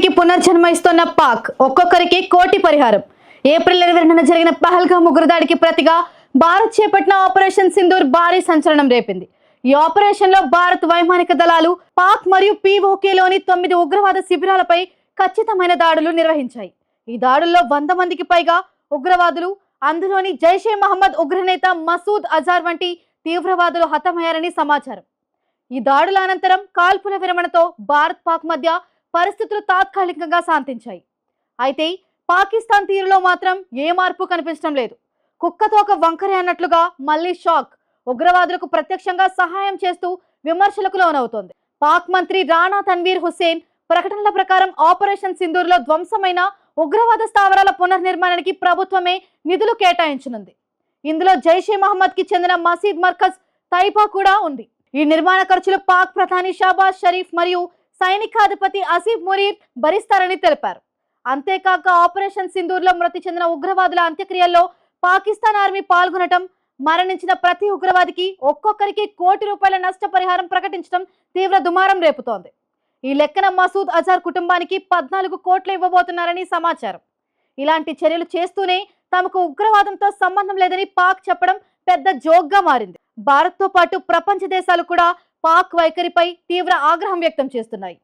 ఉగ్రవాదానికి పునర్జన్మ ఇస్తున్న పాక్ ఒక్కొక్కరికి కోటి పరిహారం. ఏప్రిల్ ఇరవై రెండున జరిగిన పహల్గామ్ ఉగ్రదాడికి ప్రతిగా భారత్ చేపట్టిన ఆపరేషన్ సింధూర్ భారీ సంచలనం రేపింది. ఈ ఆపరేషన్లో భారత్ వైమానిక దళాలు పాక్ మరియు పీఓకేలోని తొమ్మిది ఉగ్రవాద శిబిరాలపై ఖచ్చితమైన దాడులు నిర్వహించాయి. ఈ దాడుల్లో వంద మందికి పైగా ఉగ్రవాదులు అందులోని జైషే మహమ్మద్ ఉగ్రనేత మసూద్ అజార్ వంటి తీవ్రవాదులు హతమయ్యారని సమాచారం. ఈ దాడుల అనంతరం కాల్పుల విరమణతో భారత్ పాక్ మధ్య పరిస్థితులు తాత్కాలికంగా శాంతించాయి. అయితే పాకిస్తాన్ తీరులో మాత్రం ఏ మార్పు కనిపించడం లేదు. కుక్కతో ఒక వంకరే అన్నట్లుగా మళ్ళీ షాక్ ఉగ్రవాదులకు ప్రత్యక్షంగా సహాయం చేస్తూ విమర్శలకు లోనవుతోంది. పాక్ మంత్రి రాణా తన్వీర్ హుస్సేన్ ప్రకటనల ప్రకారం ఆపరేషన్ సింధూర్లో ధ్వంసమైన ఉగ్రవాద స్థావరాల పునర్నిర్మాణానికి ప్రభుత్వమే నిధులు కేటాయించనుంది. ఇందులో జైషే మహమ్మద్కి చెందిన మసీద్ మర్కజ్ తైపా కూడా ఉంది. ఈ నిర్మాణ ఖర్చులు పాక్ ప్రధాని షాబాజ్ షరీఫ్ మరియు సైనికాధిపతి అసీఫ్ మురీర్ భరిస్తారని తెలిపారు. అంతేకాక ఆపరేషన్ సింధూర్లో మృతి చెందిన ఉగ్రవాదుల అంత్యక్రియల్లో పాకిస్తాన్ ఆర్మీ పాల్గొనటం మరణించిన ప్రతి ఉగ్రవాదికి ఒక్కొక్కరికి కోటి రూపాయల నష్టపరిహారం ప్రకటించడం తీవ్ర దుమారం రేపుతోంది. ఈ లెక్కన మసూద్ అజార్ కుటుంబానికి పద్నాలుగు కోట్లు ఇవ్వబోతున్నారని సమాచారం. ఇలాంటి చర్యలు చేస్తూనే తమకు ఉగ్రవాదంతో సంబంధం లేదని పాక్ చెప్పడం పెద్ద జోక్గా మారింది. భారత్తో పాటు ప్రపంచ దేశాలు కూడా పాక్ వైఖరిపై తీవ్ర ఆగ్రహం వ్యక్తం చేస్తున్నాయి.